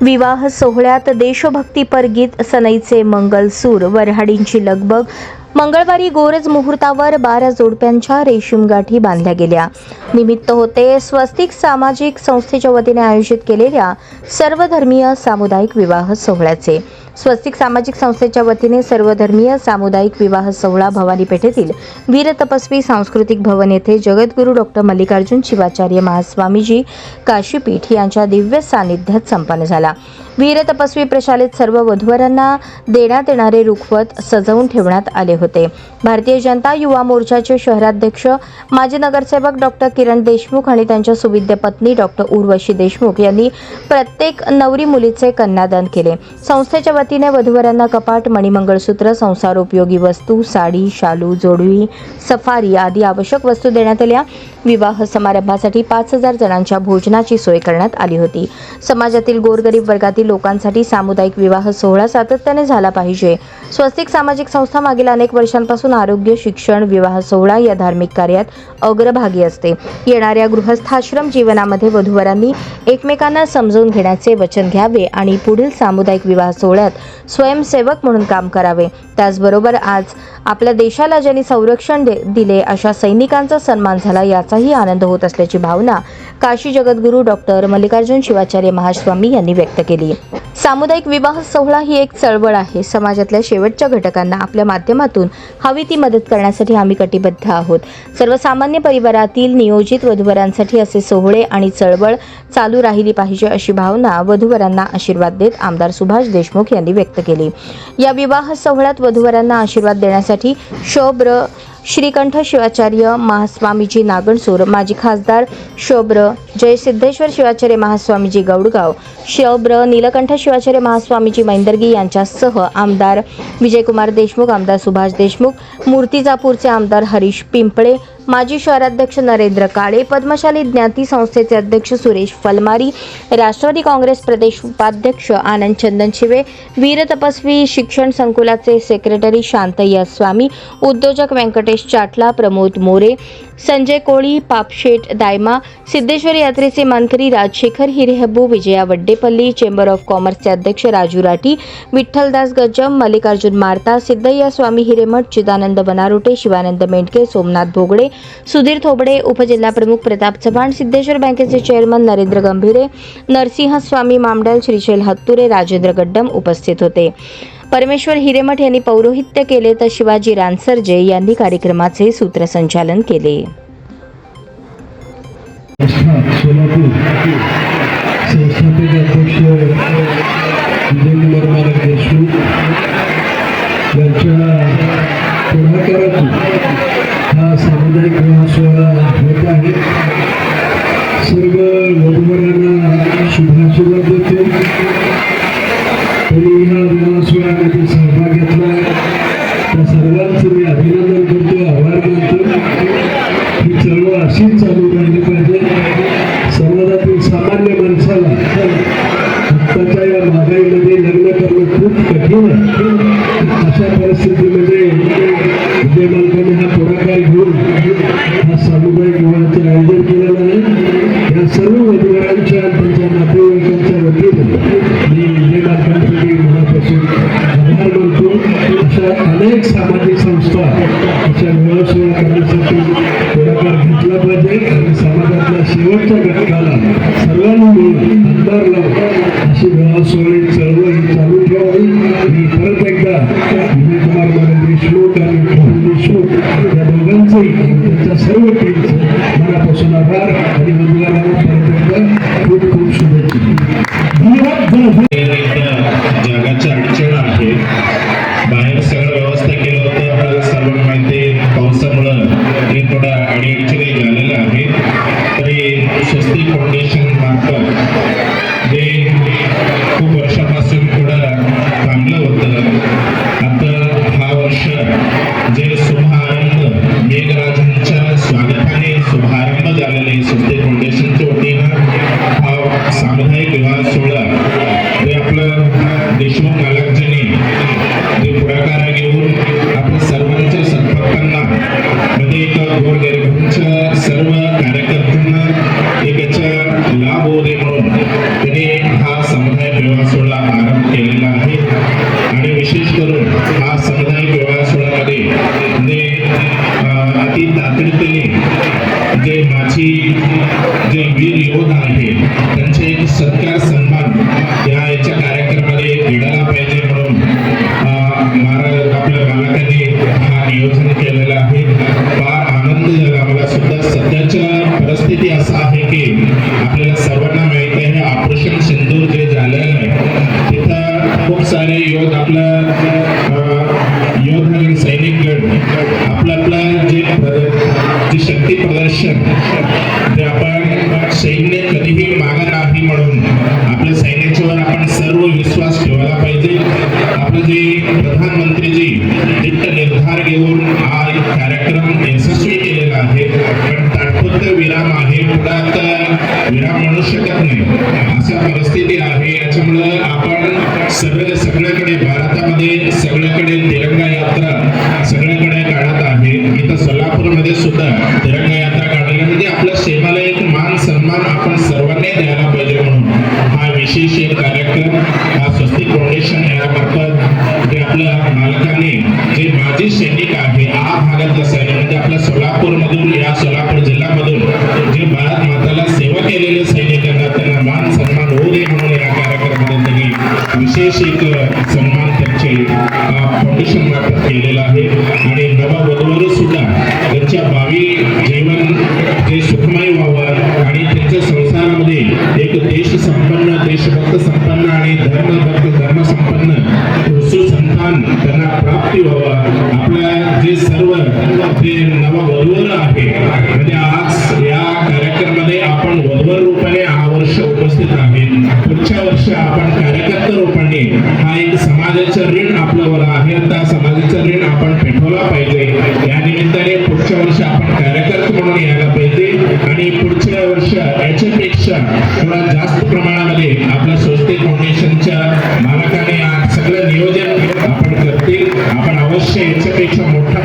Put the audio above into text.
विवाह सोहळ्यात देशभक्तीपर गीत सनईचे मंगलसूर वऱ्हाडींची लगबग मंगळवारी गोरज मुहूर्तावर बारा जोडप्यांच्या रेशीम गाठी बांधल्या गेल्या. निमित्त होते स्वस्तिक सामाजिक संस्थेच्या वतीने आयोजित केलेल्या सर्वधर्मीय सामुदायिक विवाह सोहळ्याचे. स्वस्तिक सामाजिक संस्थेच्या वतीने सर्वधर्मीय सामुदायिक विवाह सोहळा भवानी पेठेतील वीर तपस्वी सांस्कृतिक भवन येथे जगद्गुरू डॉक्टर मल्लिकार्जुन शिवाचार्य महास्वामीजी काशीपीठ यांच्या दिव्य सानिध्यात संपन्न झाला. वीर तपस्वी प्रशालेत सर्व वधूवरांना देण्यात येणारे रुखवत सजवून ठेवण्यात आले होते. भारतीय जनता युवा मोर्चाचे शहराध्यक्ष माजी नगरसेवक डॉक्टर किरण देशमुख आणि त्यांच्या सुविद्य पत्नी डॉक्टर उर्वशी देशमुख यांनी प्रत्येक नवरी मुलीचे कन्यादान केले. संस्थेच्या वतीने वधूवरांना कपाट मणिमंगळसूत्र संसारोपयोगी वस्तू साडी शालू जोडवी सफारी आदी आवश्यक वस्तू देण्यात आल्या. विवाह समारंभासाठी पाच हजार जणांच्या भोजनाची सोय करण्यात आली होती. समाजातील गोरगरीब वर्गातील लोकांसाठी सामुदायिक विवाह सोहळा सातत्याने झाला पाहिजे. स्वस्तिक सामाजिक संस्था मागील अनेक वर्षांपासून आरोग्य शिक्षण विवाह सोहळा या धार्मिक कार्यात अग्रभागी असते. येणाऱ्या गृहस्थाश्रम जीवनामध्ये वधूवरांनी एकमेकांना समजून घेण्याचे वचन घ्यावे आणि पुढील सामुदायिक विवाह सोहळ्यात स्वयंसेवक म्हणून काम करावे. त्याचबरोबर आज आपल्या देशाला ज्यांनी संरक्षण दे दिले अशा सैनिकांचा सन्मान झाला याचाही आनंद होत असल्याची भावना काशी जगद्गुरू डॉक्टर मल्लिकार्जुन शिवाचार्य महास्वामी यांनी व्यक्त केली. सामुदायिक विवाह सोहळा ही एक चळवळ आहे. समाजातल्या शेवटच्या घटकांना आपल्या माध्यमातून हवी ती मदत करण्यासाठी आम्ही कटिबद्ध आहोत. सर्वसामान्य परिवारातील नियोजित वधूवरांसाठी असे सोहळे आणि चळवळ चालू राहिली पाहिजे अशी भावना वधूवरांना आशीर्वाद देत आमदार सुभाष देशमुख यांनी व्यक्त केली. या विवाह सोहळ्यात वधूवरांना आशीर्वाद देण्यासाठी शोभ्र श्रीकंठ शिवाचार्य महास्वामीजी नागणसूर माजी खासदार शोब्र जय सिद्धेश्वर शिवाचार्य महास्वामीजी गौडगाव शोब्र नीलकंठ शिवाचार्य महास्वामीजी मैंदर्गी यांच्यासह आमदार विजयकुमार देशमुख आमदार सुभाष देशमुख मूर्तिजापूरचे आमदार हरीश पिंपळे माजी शहराध्यक्ष नरेंद्र काळे पद्मशाली ज्ञाती संस्थेचे अध्यक्ष सुरेश फलमारी राष्ट्रवादी काँग्रेस प्रदेश उपाध्यक्ष आनंद चंदनशिवे वीर तपस्वी शिक्षण संकुलाचे सेक्रेटरी शांतय्या स्वामी उद्योजक व्यंकटेश चाटला प्रमोद मोरे संजय कोळी पापशेठ दायमा सिद्धेश्वर यात्रेचे मंत्री राजशेखर हिरेहबू विजया वड्डेपल्ली चेंबर ऑफ कॉमर्सचे अध्यक्ष राजू राठी विठ्ठलदास गज्जम मल्लिकार्जुन मारता सिद्धय्या स्वामी हिरेमठ चिदानंद बनारोटे शिवानंद मेंढके सोमनाथ भोगडे सुधीर थोबडे उपजिल्हाप्रमुख प्रताप चव्हाण सिद्धेश्वर बँकेचे चेअरमन नरेंद्र गंभीरे नरसिंह स्वामी मामडल श्रीशैल हत्तुरे राजेंद्र गड्डम उपस्थित होते. परमेश्वर हिरेमठ यांनी पौरोहित्य केले तर शिवाजी रानसर्जे यांनी कार्यक्रमाचे सूत्रसंचालन केले. हा सामुदायिक सोहळा होत आहे. सर्व पुढाकार घेतला पाहिजे आणि समाजातल्या शेवटच्या घटकाला सर्वांनी मिळून हातभार लावून अशी विवाह सोहळे चळवळ ही चालू ठेवावी. मी परत एकदा विजयकुमार माने देशमुख आणि मोहन देशमुख या दोघांचे त्यांच्या सर्व टीमचे मनापासून आभार आणि वधूवरांना परत एकदा आपला योद्धा अं, योद्धगण सैनिकगण आपला जे जे शक्ती प्रदर्शन ते आपण सैन्य कधीही मागं नाही म्हणून आपल्या सैन्याच्यावर आपण सर्व विश्वास ठेवायला पाहिजे. आपलं जे प्रधानमंत्रीजी दिट्ट निर्धार घेऊन हा कार्यक्रम यशस्वी केलेला आहे. पण तात्पुरतं विराम आहे पुढे आता विराम म्हणू शकत नाही. अशा परिस्थिती आहे याच्यामुळं आपण एक कार्यक्रम हा स्वस्तिक देश संपन्न देशभक्त संपन्न आणि धर्मभक्त धर्म संपन्न सुसंतान त्यांना प्राप्ती व्हावा. आपल्या जे सर्व जे नवा आहे म्हणजे आज या कार्यक्रमामध्ये आपण वधूवर रूपाने वर्ष उपस्थित आहे पुढच्या वर्षी आपण कार्यकर्ता रूपाने हा एक समाजाचं ऋण आपल्यावर आहे. त्या समाजाचं ऋण आपण पेठवला पाहिजे. या निमित्ताने पुढच्या वर्षी आपण कार्यकर्ते म्हणून यायला पाहिजे. आणि पुढच्या वर्ष याच्यापेक्षा थोडा जास्त प्रमाणामध्ये आपल्या स्वस्तिक फाउंडेशनच्या मालकाने सगळं नियोजन आपण करतील. आपण अवश्य याच्यापेक्षा मोठ्या